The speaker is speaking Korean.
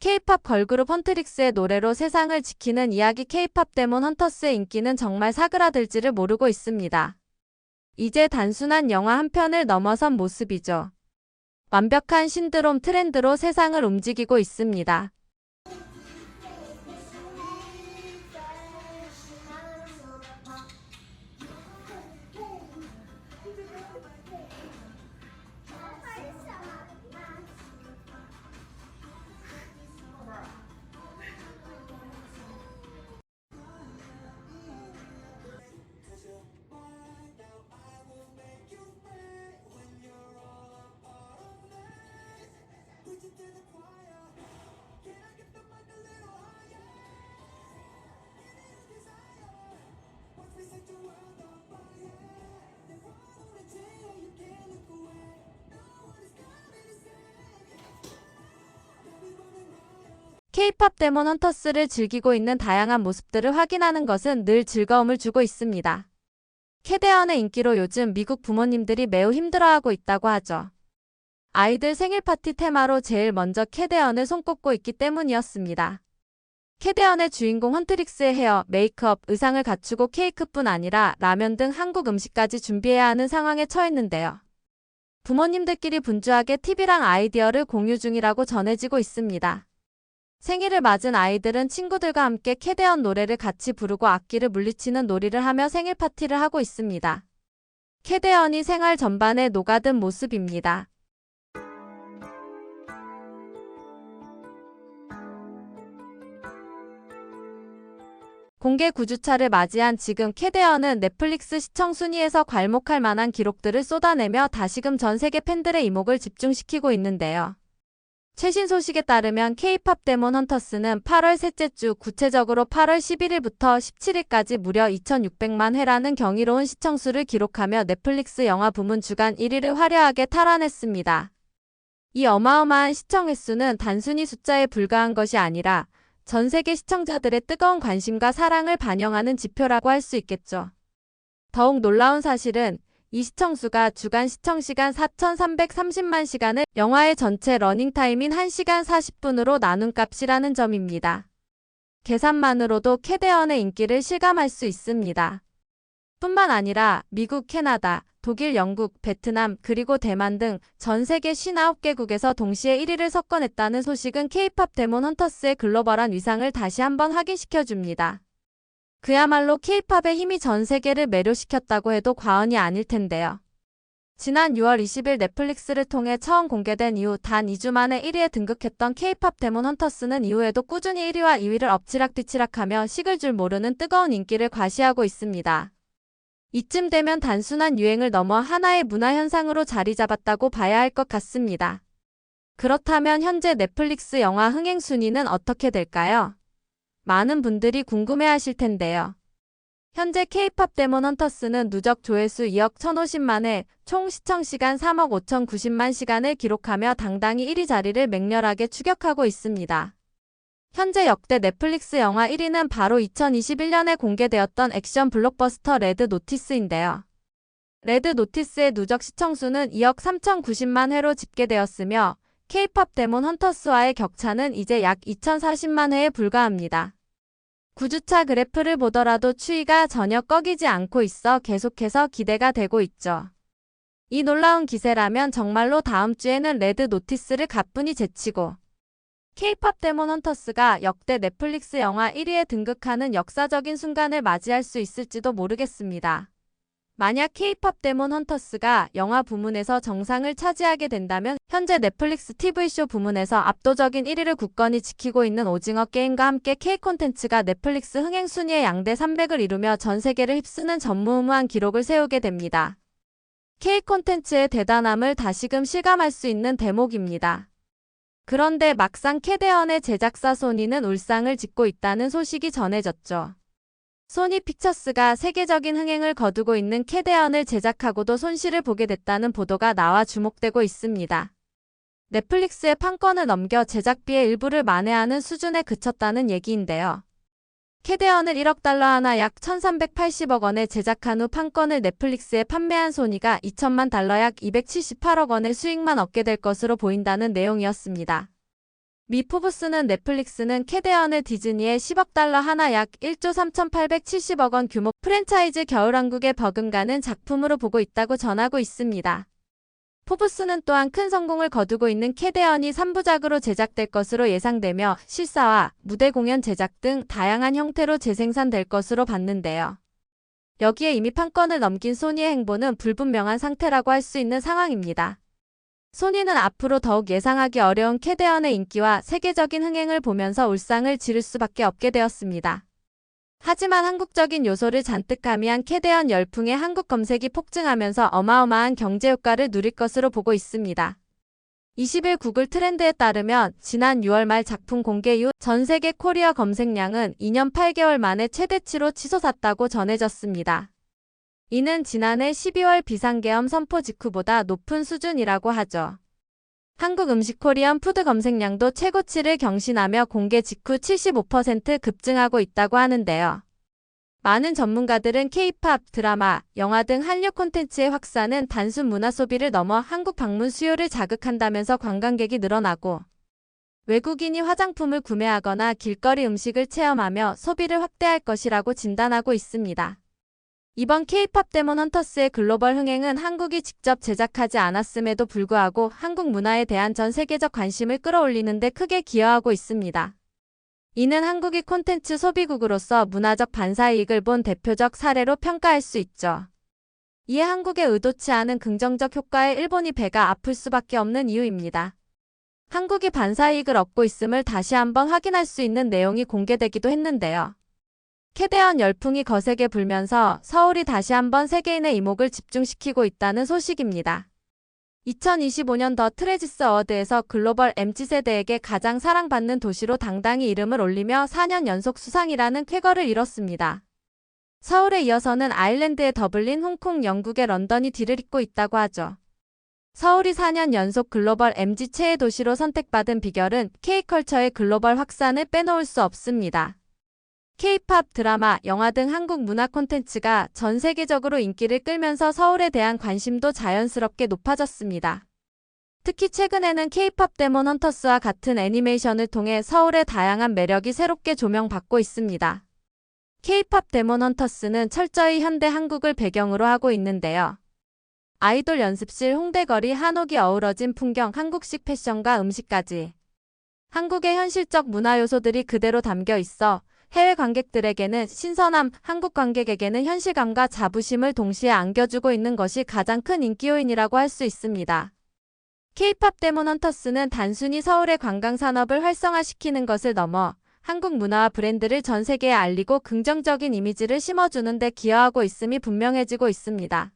K-팝 걸그룹 헌트릭스의 노래로 세상을 지키는 이야기 K-팝 데몬 헌터스의 인기는 정말 사그라들지를 모르고 있습니다. 이제 단순한 영화 한 편을 넘어선 모습이죠. 완벽한 신드롬 트렌드로 세상을 움직이고 있습니다. K-팝 데몬 헌터스를 즐기고 있는 다양한 모습들을 확인하는 것은 늘 즐거움을 주고 있습니다. 캐대언의 인기로 요즘 미국 부모님들이 매우 힘들어하고 있다고 하죠. 아이들 생일 파티 테마로 제일 먼저 캐대언을 손꼽고 있기 때문이었습니다. 캐대언의 주인공 헌트릭스의 헤어, 메이크업, 의상을 갖추고 케이크뿐 아니라 라면 등 한국 음식까지 준비해야 하는 상황에 처했는데요. 부모님들끼리 분주하게 팁이랑 아이디어를 공유 중이라고 전해지고 있습니다. 생일을 맞은 아이들은 친구들과 함께 캐대언 노래를 같이 부르고 악기를 물리치는 놀이를 하며 생일 파티를 하고 있습니다. 캐대언이 생활 전반에 녹아든 모습입니다. 공개 9주차를 맞이한 지금 캐대언은 넷플릭스 시청 순위에서 괄목할 만한 기록들을 쏟아내며 다시금 전 세계 팬들의 이목을 집중시키고 있는데요. 최신 소식에 따르면 K-팝 데몬 헌터스는 8월 셋째 주 구체적으로 8월 11일부터 17일까지 무려 2,600만 회라는 경이로운 시청수를 기록하며 넷플릭스 영화 부문 주간 1위를 화려하게 탈환했습니다. 이 어마어마한 시청 횟수는 단순히 숫자에 불과한 것이 아니라 전 세계 시청자들의 뜨거운 관심과 사랑을 반영하는 지표라고 할 수 있겠죠. 더욱 놀라운 사실은 이 시청수가 주간 시청시간 4,330만 시간을 영화의 전체 러닝타임인 1시간 40분으로 나눈 값이라는 점입니다. 계산만으로도 캐대언의 인기를 실감할 수 있습니다. 뿐만 아니라 미국, 캐나다, 독일, 영국, 베트남, 그리고 대만 등 전 세계 59개국에서 동시에 1위를 석권했다는 소식은 K-팝 데몬 헌터스의 글로벌한 위상을 다시 한번 확인시켜 줍니다. 그야말로 K-팝의 힘이 전 세계를 매료시켰다고 해도 과언이 아닐 텐데요. 지난 6월 20일 넷플릭스를 통해 처음 공개된 이후 단 2주 만에 1위에 등극했던 K-팝 데몬 헌터스는 이후에도 꾸준히 1위와 2위를 엎치락뒤치락하며 식을 줄 모르는 뜨거운 인기를 과시하고 있습니다. 이쯤 되면 단순한 유행을 넘어 하나의 문화 현상으로 자리 잡았다고 봐야 할 것 같습니다. 그렇다면 현재 넷플릭스 영화 흥행 순위는 어떻게 될까요? 많은 분들이 궁금해하실 텐데요. 현재 K-팝 데몬 헌터스는 누적 조회수 2억 1,050만 회, 총 시청 시간 3억 5,090만 시간을 기록하며 당당히 1위 자리를 맹렬하게 추격하고 있습니다. 현재 역대 넷플릭스 영화 1위는 바로 2021년에 공개되었던 액션 블록버스터 레드 노티스인데요. 레드 노티스의 누적 시청수는 2억 3,090만 회로 집계되었으며 K-팝 데몬 헌터스와의 격차는 이제 약 2,040만 회에 불과합니다. 9주차 그래프를 보더라도 추이가 전혀 꺾이지 않고 있어 계속해서 기대가 되고 있죠. 이 놀라운 기세라면 정말로 다음 주에는 레드 노티스를 가뿐히 제치고 K-팝 데몬 헌터스가 역대 넷플릭스 영화 1위에 등극하는 역사적인 순간을 맞이할 수 있을지도 모르겠습니다. 만약 K-팝 데몬 헌터스가 영화 부문에서 정상을 차지하게 된다면 현재 넷플릭스 TV쇼 부문에서 압도적인 1위를 굳건히 지키고 있는 오징어 게임과 함께 K 콘텐츠가 넷플릭스 흥행 순위의 양대 300을 이루며 전 세계를 휩쓰는 전무후무한 기록을 세우게 됩니다. K 콘텐츠의 대단함을 다시금 실감할 수 있는 대목입니다. 그런데 막상 캐대언의 제작사 소니는 울상을 짓고 있다는 소식이 전해졌죠. 소니 픽처스가 세계적인 흥행을 거두고 있는 캐대언을 제작하고도 손실을 보게 됐다는 보도가 나와 주목되고 있습니다. 넷플릭스의 판권을 넘겨 제작비의 일부를 만회하는 수준에 그쳤다는 얘기인데요. 캐대언을 1억 달러 하나 약 1380억 원에 제작한 후 판권을 넷플릭스에 판매한 소니가 2천만 달러 약 278억 원의 수익만 얻게 될 것으로 보인다는 내용이었습니다. 미 포브스는 넷플릭스는 캐데언을 디즈니의 10억 달러 하나 약 1조 3,870억 원 규모 프랜차이즈 겨울왕국에 버금가는 작품으로 보고 있다고 전하고 있습니다. 포브스는 또한 큰 성공을 거두고 있는 캐데언이 3부작으로 제작될 것으로 예상되며 실사화, 무대 공연 제작 등 다양한 형태로 재생산될 것으로 봤는데요. 여기에 이미 판권을 넘긴 소니의 행보는 불분명한 상태라고 할 수 있는 상황입니다. 소니는 앞으로 더욱 예상하기 어려운 캐데언의 인기와 세계적인 흥행을 보면서 울상을 지를 수밖에 없게 되었습니다. 하지만 한국적인 요소를 잔뜩 가미한 캐데언 열풍의 한국 검색이 폭증하면서 어마어마한 경제 효과를 누릴 것으로 보고 있습니다. 20일 구글 트렌드에 따르면 지난 6월 말 작품 공개 이후 전 세계 코리아 검색량은 2년 8개월 만에 최대치로 치솟았다고 전해졌습니다. 이는 지난해 12월 비상계엄 선포 직후보다 높은 수준이라고 하죠. 한국 음식 코리안 푸드 검색량도 최고치를 경신하며 공개 직후 75% 급증하고 있다고 하는데요. 많은 전문가들은 K-팝, 드라마, 영화 등 한류 콘텐츠의 확산은 단순 문화 소비를 넘어 한국 방문 수요를 자극한다면서 관광객이 늘어나고 외국인이 화장품을 구매하거나 길거리 음식을 체험하며 소비를 확대할 것이라고 진단하고 있습니다. 이번 K-팝 데몬 헌터스의 글로벌 흥행은 한국이 직접 제작하지 않았음에도 불구하고 한국 문화에 대한 전 세계적 관심을 끌어올리는 데 크게 기여하고 있습니다. 이는 한국이 콘텐츠 소비국으로서 문화적 반사이익을 본 대표적 사례로 평가할 수 있죠. 이에 한국의 의도치 않은 긍정적 효과에 일본이 배가 아플 수밖에 없는 이유입니다. 한국이 반사이익을 얻고 있음을 다시 한번 확인할 수 있는 내용이 공개되기도 했는데요. 캐대언 열풍이 거세게 불면서 서울이 다시 한번 세계인의 이목을 집중시키고 있다는 소식입니다. 2025년 더 트레지스 어워드에서 글로벌 MZ세대에게 가장 사랑받는 도시로 당당히 이름을 올리며 4년 연속 수상이라는 쾌거를 이뤘습니다. 서울에 이어서는 아일랜드의 더블린, 홍콩, 영국의 런던이 뒤를 잇고 있다고 하죠. 서울이 4년 연속 글로벌 MZ 최애 도시로 선택받은 비결은 K컬처의 글로벌 확산을 빼놓을 수 없습니다. K-팝, 드라마, 영화 등 한국 문화 콘텐츠가 전 세계적으로 인기를 끌면서 서울에 대한 관심도 자연스럽게 높아졌습니다. 특히 최근에는 K-팝 데몬 헌터스와 같은 애니메이션을 통해 서울의 다양한 매력이 새롭게 조명받고 있습니다. K-팝 데몬 헌터스는 철저히 현대 한국을 배경으로 하고 있는데요. 아이돌 연습실 홍대거리 한옥이 어우러진 풍경 한국식 패션과 음식까지 한국의 현실적 문화 요소들이 그대로 담겨 있어 해외 관객들에게는 신선함, 한국 관객에게는 현실감과 자부심을 동시에 안겨주고 있는 것이 가장 큰 인기 요인이라고 할 수 있습니다. K-팝 데몬 헌터스는 단순히 서울의 관광 산업을 활성화시키는 것을 넘어 한국 문화와 브랜드를 전 세계에 알리고 긍정적인 이미지를 심어주는 데 기여하고 있음이 분명해지고 있습니다.